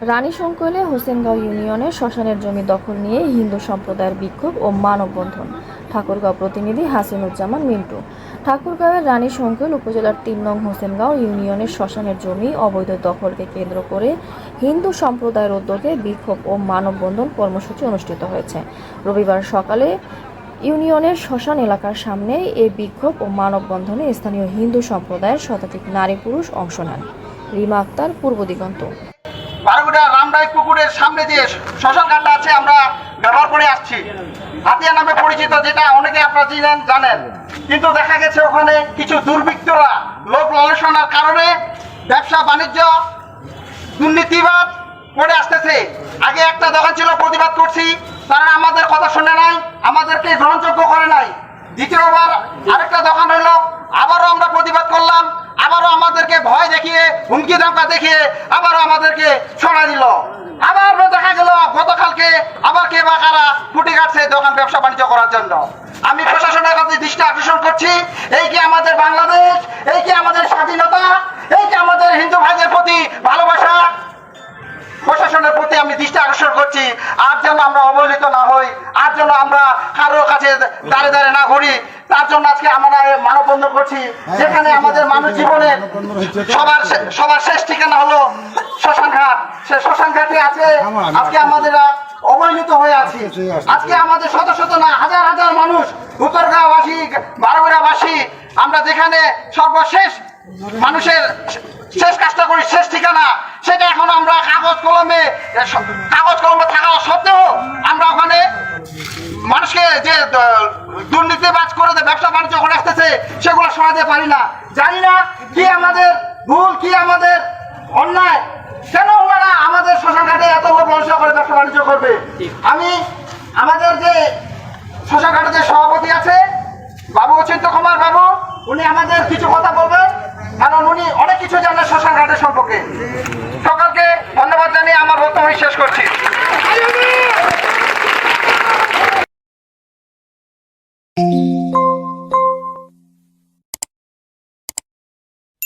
রানী সংকলে হোসেনগাঁও ইউনিয়নের শ্মশানের জমি দখল নিয়ে হিন্দু সম্প্রদায়ের বিক্ষোভ ও মানববন্ধন। ঠাকুরগাঁও প্রতিনিধি হাসিনুজ্জামান মিন্টু। ঠাকুরগাঁওয়ের রানী সংকল উপজেলার তিন নং হোসেনগাঁও ইউনিয়নের শ্মশানের জমি অবৈধ দখলকে কেন্দ্র করে হিন্দু সম্প্রদায়ের উদ্যোগে বিক্ষোভ ও মানববন্ধন কর্মসূচি অনুষ্ঠিত হয়েছে। রবিবার সকালে ইউনিয়নের শ্মশান এলাকার সামনে এই বিক্ষোভ ও মানববন্ধনে স্থানীয় হিন্দু সম্প্রদায়ের শতাধিক নারী পুরুষ অংশ নেন। রিমা আক্তার, পূর্ব দিগন্ত। বারোগুড়া রামরায় পুকুরের সামনে যে শ্মশান ঘাটটা আছে, আমরা ব্যবহার করে আসছি। হাতিয়া নামে পরিচিত যেটা অনেকে আপনারা চিনেন, জানেন। কিন্তু দেখা গেছে ওখানে কিছু দুর্বৃত্তরা লোক লালসনার কারণে ব্যবসা, বাণিজ্য, দুর্নীতিবাদ করে আসতেছে। আগে একটা দোকান ছিল, প্রতিবাদ করছি, তারা আমাদের কথা শুনে নাই, আমাদেরকে গ্রহণযোগ্য করে নাই। দ্বিতীয়বার আরেকটা দোকান হলো আবারও আমরা প্রতিবাদ ভয় দেখিয়ে, হুমকি ধমকা দেখিয়ে আবারও আমাদেরকে ছড়া দিল। আবার দেখা গেল, গতকালকে আবার কে বা কারা ফুটে কাটছে দোকান ব্যবসা বাণিজ্য করার জন্য। আমি প্রশাসনের কাছে দৃষ্টি আকর্ষণ করছি, এই কি আমাদের বাংলাদেশ, এই কি আমাদের স্বাধীনতা, এই কি আমাদের হিন্দু ভাইদের প্রতি আমরা অবহেলিত না হই আর যেন আমরা কারোর কাছে দাঁড়ে দাঁড়ে না ঘুরি। তার জন্য আজকে আমরা মানববন্ধন করছি যেখানে আমাদের মানুষ জীবনে সবার সবার শেষ ঠিকানা হলো শ্মশান ঘাট সে শ্মশান ঘাটে আছে আজকে আমাদের অবহেলিত হয়ে আছি। আজকে আমাদের শত শত না হাজার হাজার মানুষ উত্তরগাঁওবাসী বারোগুড়াবাসী আমরা যেখানে সর্বশেষ মানুষের শেষ কাজটা করি শেষ ঠিকানা সেটা এখন আমরা কাগজ কলমে এ, স- কাগজ কলমে থাকা সত্ত্বেও আমরা ওখানে মানুষকে যে দুর্নীতিবাজ করে যে ব্যবসা বাণিজ্য করে আসতেছে, সেগুলো শোনাতে পারি না। জানি না কি আমাদের ভুল, কি আমাদের অন্যায়। কেন ওনারা আমাদের শ্মশান ঘাটে এত লোক ব্যবসা করে, ব্যবসা বাণিজ্য করবে? আমি আমাদের যে শ্মশান ঘাটে যে সভাপতি আছে, বাবু অচিন্ত কুমার বাবু, উনি আমাদের কিছু কথা বলবেন, কারণ উনি অনেক কিছু জানেন শ্মশান ঘাটের সম্পর্কে। সকলকে ধন্যবাদ জানিয়ে আমার বক্তব্য শেষ করছি।